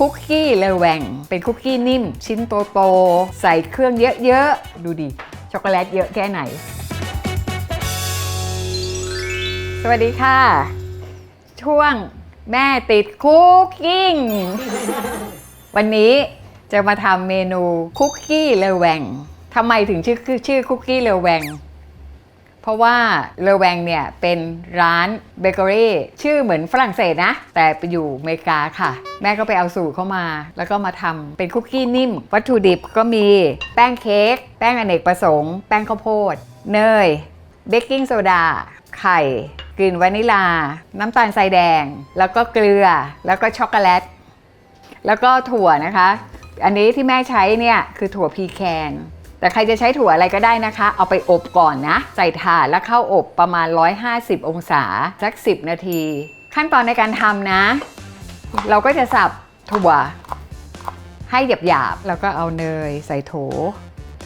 คุกกี้เลแวงเป็นคุกกี้นิ่ม ชิ้นโตๆใส่เครื่องเยอะๆ ดูดิ ช็อกโกแลตเยอะแค่ไหน สวัสดีค่ะ ช่วงแม่ติดคุกกิ้ง วันนี้จะมาทำเมนูคุกกี้เลแวงทำไมถึงชื่อชื่อคุกกี้เลแวง เพราะว่าเลแวงเนี่ยเป็นร้านเบเกอรี่ชื่อเหมือนฝรั่งเศสนะ แต่ไปอยู่อเมริกาค่ะ แม่ก็ไปเอาสูตรเข้ามา แล้วก็มาทำเป็นคุกกี้นิ่ม วัตถุดิบก็มีแป้งเค้กแป้งอเนกประสงค์ แป้งข้าวโพด เนยเบกกิ้งโซดาไข่กลิ่นวานิลา น้ำตาลทรายแดง แล้วก็เกลือ แล้วก็ช็อกโกแลต แล้วก็ถั่วนะคะ อันนี้ที่แม่ใช้เนี่ยคือถั่วพีแคน แต่ใครจะใช้ถั่วอะไรก็ได้นะคะ เอาไปอบก่อนนะ ใส่ถาดแล้วเข้าอบประมาณ 150 องศาสัก 10 นาที ขั้นตอนในการทำนะ เราก็จะสับถั่ว ให้หยาบๆ แล้วก็เอาเนยใส่โถ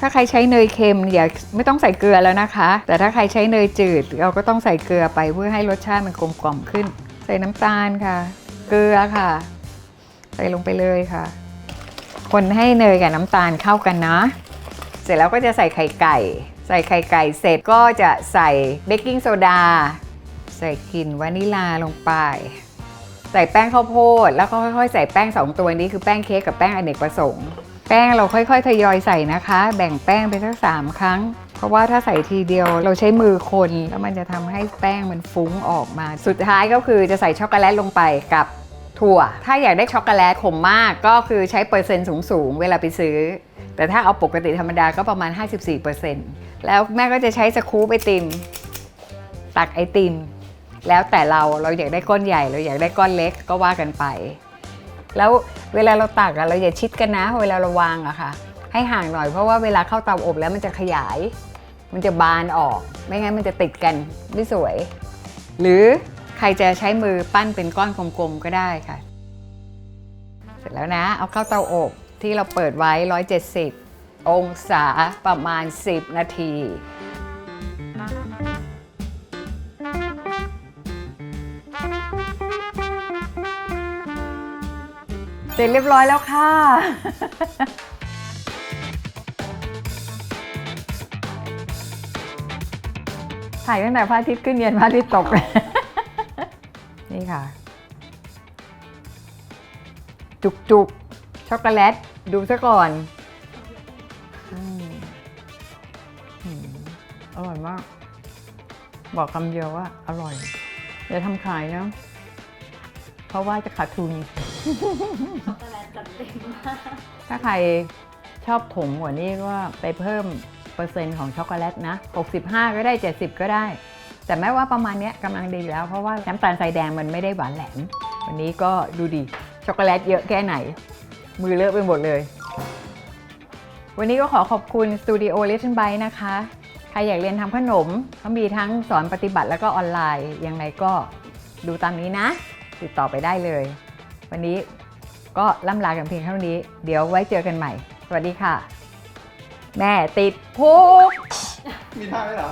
ถ้าใครใช้เนยเค็มอย่าไม่ต้องใส่เกลือแล้วนะคะ แต่ถ้าใครใช้เนยจืด เราก็ต้องใส่เกลือไปเพื่อให้รสชาติมันกลมกล่อมขึ้น ใส่น้ำตาลค่ะ เกลือค่ะ ใส่ลงไปเลยค่ะ คนให้เนยกับน้ำตาลเข้ากันนะ ร็จแล้วก็จะใส่ไข่ไก่ ใส่ไข่ไก่เสร็จก็จะใส่เบกกิ้งโซดา ใส่กลิ่นวานิลาลงไป ใส่แป้งข้าวโพด แล้วก็ค่อยๆ ใส่แป้งสองตัวนี้คือแป้งเค้กกับแป้งอเนกประสงค์ แป้งเราค่อยๆ ทยอยใส่นะคะ แบ่งแป้งไปสักสามครั้ง เพราะว่าถ้าใส่ทีเดียวเราใช้มือคนแล้วมันจะทำให้แป้งมันฟุ้งออกมา สุดท้ายก็คือจะใส่ช็อกโกแลตลงไปกับ ถั่ว ถ้าอยากได้ช็อกโกแลตขมมากก็คือใช้เปอร์เซ็นต์สูงๆ เวลาไปซื้อ แต่ถ้าเอาปกติธรรมดาก็ประมาณ 54%แล้วแม่ก็จะใช้สกู๊ปไอติม ตักไอติม แล้วแต่เราเราอยากได้ก้อนใหญ่เราอยากได้ก้อนเล็กก็ว่ากันไป แล้วเวลาเราตักอะเราอย่าชิดกันนะ เวลาเราวางอะค่ะ ให้ห่างหน่อยเพราะว่าเวลาเข้าเตาอบแล้วมันจะขยาย มันจะบานออก ไม่งั้นมันจะติดกันไม่สวย หรือ ใครจะใช้มือปั้นเป็นก้อนกลมๆก็ได้ค่ะ เสร็จแล้วนะ เอาเข้าเตาอบที่เราเปิดไว้ 170 องศาประมาณ 10 นาที เสร็จเรียบร้อยแล้วค่ะถ่ายตั้งแต่พระอาทิตย์ขึ้นเย็นพระอาทิตย์ตก นี่ค่ะ จุกจุกๆช็อกโกแลต ดูซะก่อนอืมอืมอร่อยมาก บอกคำเดียวว่าอร่อยอย่าทำขายนะ เพราะว่าจะขาดทุน ช็อกโกแลตจัดเต็มมากถ้าใครชอบผงกว่านี้ก็ไปเพิ่มเปอร์เซ็นต์ของช็อกโกแลตนะ 65 ก็ได้ 70 ก็ได้ แต่แม้ว่าประมาณเนี้ยกำลังดีแล้วเพราะว่าน้ำตาลทรายแดงมันไม่ได้หวานแหลม วันนี้ก็ดูดิช็อกโกแลตเยอะแค่ไหน มือเลอะไปหมดเลย วันนี้ก็ขอขอบคุณสตูดิโอเล t น n ไบนะคะ ใครอยากเรียนทำขนมเขามีทั้งสอนปฏิบัติแล้วก็ออนไลน์ ยังไงก็ดูตามนี้นะ ติดต่อไปได้เลย วันนี้ก็ล่ำลากันเพียงเท่านี้ เดี๋ยวไว้เจอกันใหม่ สวัสดีค่ะ แม่ติดพุกมีท่าไหมเหรอ